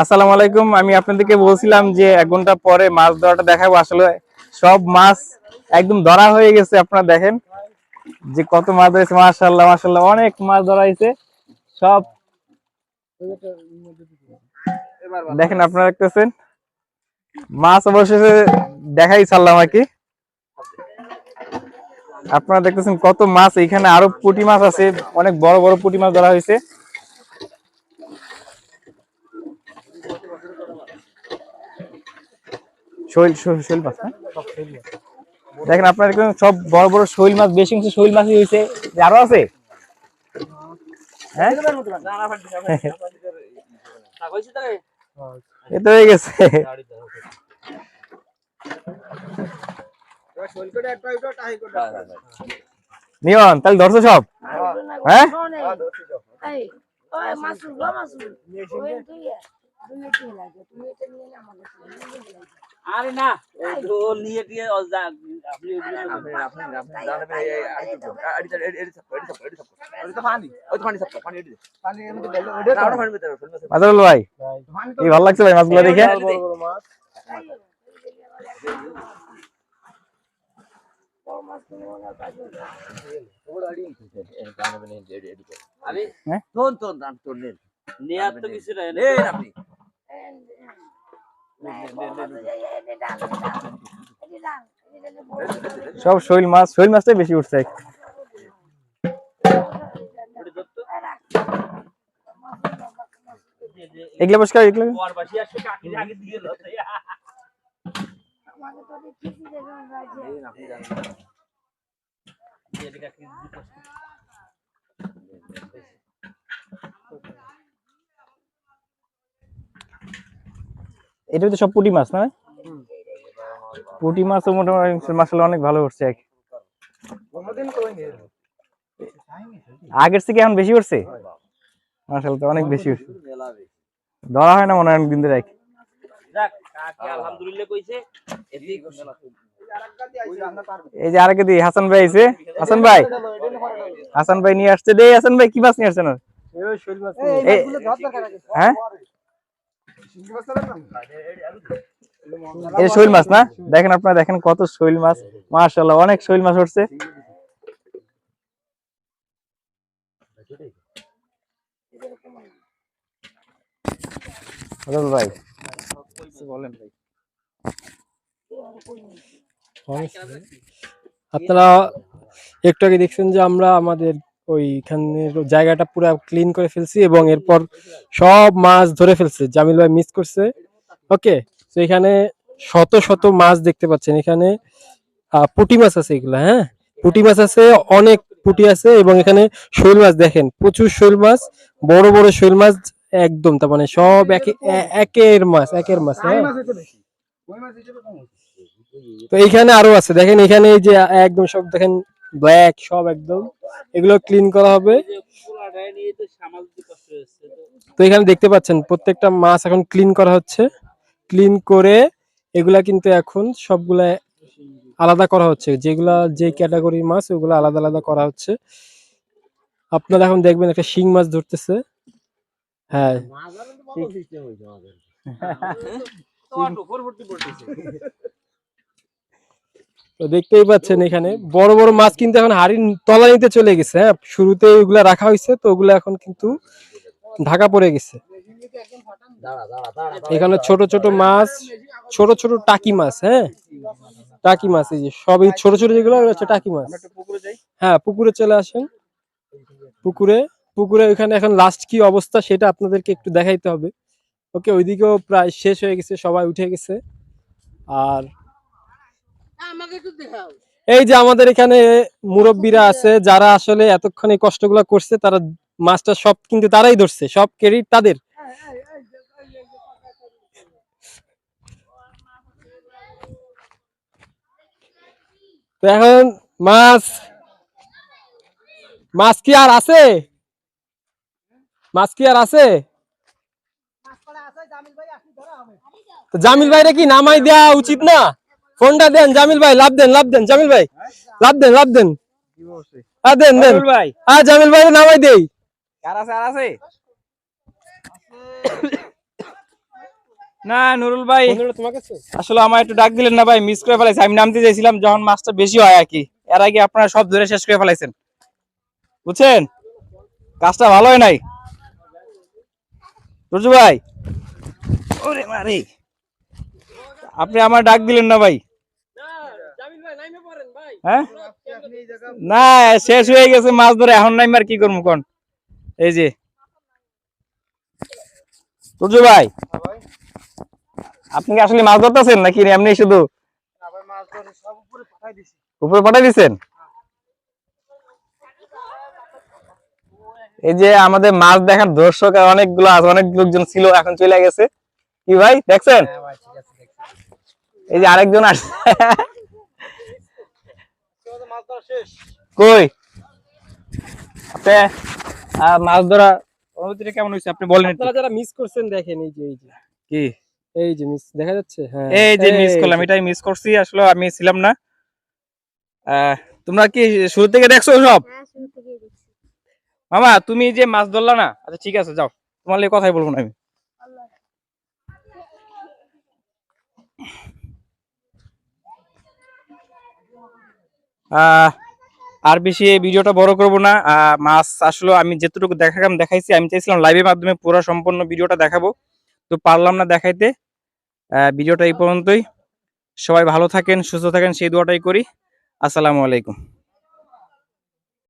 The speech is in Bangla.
আসসালামু আলাইকুম। আমি আপনাদেরকে বলছিলাম যে এক ঘণ্টা পরে মাছ ধরাটা দেখাবো। আসলে সব মাছ একদম ধরা হয়ে গেছে, আপনারা দেখেন। যে কত মাছ ধরেছে মাশাল্লাহ মাশাল্লাহ অনেক মাছ ধরা হয়েছে। সব দেখেন, আপনারা দেখতেছেন? মাছ অবশেষে দেখাই ছাড়লাম আর কি। আপনারা দেখতেছেন কত মাছ, এখানে আরও পুঁটি মাছ আছে, অনেক বড় বড় পুটি মাছ ধরা হয়েছে। শৈল শৈল মাছ। দেখেন আপনার সব বড় বড় শৈল মাছ, বেশি অংশ শৈল মাছই হয়েছে। আরও আছে? হ্যাঁ? এ তো হয়ে গেছে। নিয়ন তাহলে ধরছো সব? হ্যাঁ? ওই তুই তুমি এটা নিয়ে আমাকে আরে না ঢোল নিয়ে দিয়ে আপনি ভাই কি ভালো লাগছে ভাই মাছগুলো দেখে হ্যাঁ? তোন তোন দান তোন নেন নেয়ার তো কিছু নাই আপনি সব শৈল মাছ শৈল মাছটাই বেশি উঠছে। এগুলো দেখি দেখুন রাজে এই আপনি জানেন দিয়ে কাকি এটা তো সব পুঁটি মাছ না পুঁটি মাছ তো মোটামুটি মাসাল্লাহ অনেক ভালো উঠছে আর কি। কোনদিন কই নি আগের থেকে এখন বেশি উঠছে? মাসাল্লাহ তো অনেক বেশি উঠছে। ধরা হয় না মনে হয় দিন ধরে আর কি। যাক কাকি আলহামদুলিল্লাহ কইছে এদিক এই যে আরেকে দিই হাসান ভাই আছে হাসান ভাই হাসান ভাই নিয়ে আসছে। রে হাসান ভাই কি মাছ নিয়ে আসছেন? হ্যাঁ? এই শৈল মাছ না? দেখেন আপনারা দেখেন কত শৈল মাছ। মাশাআল্লাহ অনেক শৈল মাছ উঠছে। ভাই। বলেন ভাই। আপনারা একটু আগে দেখছেন যে আমরা আমাদের ওইখানের জায়গাটা পুরো ক্লিন করে ফেলছি এবং এরপর সব মাছ ধরে ফেলছে। জামিল ভাই মিস করছে। ওকে তো এখানে শত শত মাছ দেখতে পাচ্ছেন। এখানে পুটি মাছ আছে এগুলা হ্যাঁ? পুটি মাছ আছে অনেক পুঁটি আছে এবং এখানে শৈল মাছ দেখেন প্রচুর শৈল মাছ বড় বড় শৈল মাছ একদম তার মানে সব একে একের মাছ একের মাছ হ্যাঁ? তো এইখানে আরও আছে দেখেন এখানে এই যে একদম সব দেখেন ব্ল্যাক সব একদম। এগুলো ক্লিন করা হবে। তো এখানে দেখতে পাচ্ছেন প্রত্যেকটা মাছ এখন ক্লিন করা হচ্ছে। ক্লিন করে এগুলা কিন্তু এখন সবগুলা আলাদা করা হচ্ছে। যেগুলা যে ক্যাটাগরির মাছ ওগুলো আলাদা আলাদা করা হচ্ছে। আপনারা এখন দেখবেন একটা শিং মাছ ধরতেছে। হ্যাঁ। তো দেখতেই পাচ্ছেন এখানে। বড় বড় মাছ কিন্তু এখন হাড়ির তলা নিতে চলে গেছে হ্যাঁ? শুরুতে ওইগুলা রাখা হয়েছে, তো ওগুলা এখন কিন্তু ঢাকা পড়ে গেছে। এখানে ছোট ছোট মাছ, ছোট ছোট টাকি মাছ হ্যাঁ? টাকি মাছ, এই যে সবই ছোট ছোট যেগুলো হচ্ছে টাকি মাছ। হ্যাঁ পুকুরে চলে আসেন। পুকুরে পুকুরে ওইখানে এখন লাস্ট কি অবস্থা সেটা আপনাদেরকে একটু দেখাইতে হবে। ওকে, ওইদিকেও প্রায় শেষ হয়ে গেছে, সবাই উঠে গেছে। আর এই যে আমাদের এখানে মুরব্বীরা আছে যারা আসলে এতক্ষণ এই কষ্টগুলো করছে তারা মাছটা সব কিন্তু তারাই ধরছে সব ক্রেডিট তাদের। তো এখন মাছ মাছ কি আর আছে? মাছ কি আর আছে? জামিল ভাইরা কি নামাই দেওয়া উচিত না? ফোনটা দেন জামিল ভাই লাভ দেন লাভ দেন জামিল ভাই। লাভ দেন লাভ দেন। হ্যাঁ দেন দেন। ভাই। হ্যাঁ জামিল ভাই নামাই দেই। আর আছে আর আছে? না নুরুল ভাই আসলে আমার একটু ডাক দিলেন না ভাই মিস করে ফেলাইছি। আমি নামতে চাইছিলাম যখন মাছটা বেশি হয় আর কি। এর আগে আপনারা সব ধরে শেষ করে ফেলাইছেন। বুঝছেন? কাজটা ভালো হয় নাই? রুজু ভাই। ওরে মারে। আপনি আমার ডাক দিলেন না ভাই জামিল ভাই নাইমে পড়েন ভাই হ্যাঁ? না শেষ হয়ে গেছে মাছ ধরে এখন নাই আর কি করব কোন? এই যে। রুজু ভাই আপনি কি আসলে মাছ ধরতেছেন নাকি এমনি শুধু? উপরে পাঠাই দিচ্ছেন এই যে আমাদের মাছ দেখার দর্শক আর অনেকগুলো আছে অনেক লোকজন ছিল এখন চলে গেছে। কি ভাই দেখছেন? এই যে আরেকজন আসছে। কই? আপনি মাছ ধরা অনুভূতিটা কেমন হয়েছে? আপনি বলেন আপনারা যারা মিস করছেন দেখেন এই যে এই যে। কি? এই যে মিস দেখা যাচ্ছে? হ্যাঁ। এই যে মিস করলাম এটাই মিস করছি আসলে আমি ছিলাম না। আহ, তোমরা কি শুরু থেকে দেখছ সব? হ্যাঁ শুরু থেকে দেখছি। মামা তুমি যে মাছ ধরলা না? আচ্ছা ঠিক আছে যাও। তোমার লিগে কথাই বলব না আমি। আর বেশি এই ভিডিওটা বড় করব না। মাছ আসলে, আমি যেটুকু দেখালাম, দেখাইছি। আমি চাইছিলাম লাইভের মাধ্যমে পুরো সম্পূর্ণ ভিডিওটা দেখাবো। তো পারলাম না দেখাইতে। ভিডিওটা এই পর্যন্তই। সবাই ভালো থাকেন, সুস্থ থাকেন, সেই দোয়াটাই করি। আসসালামু আলাইকুম।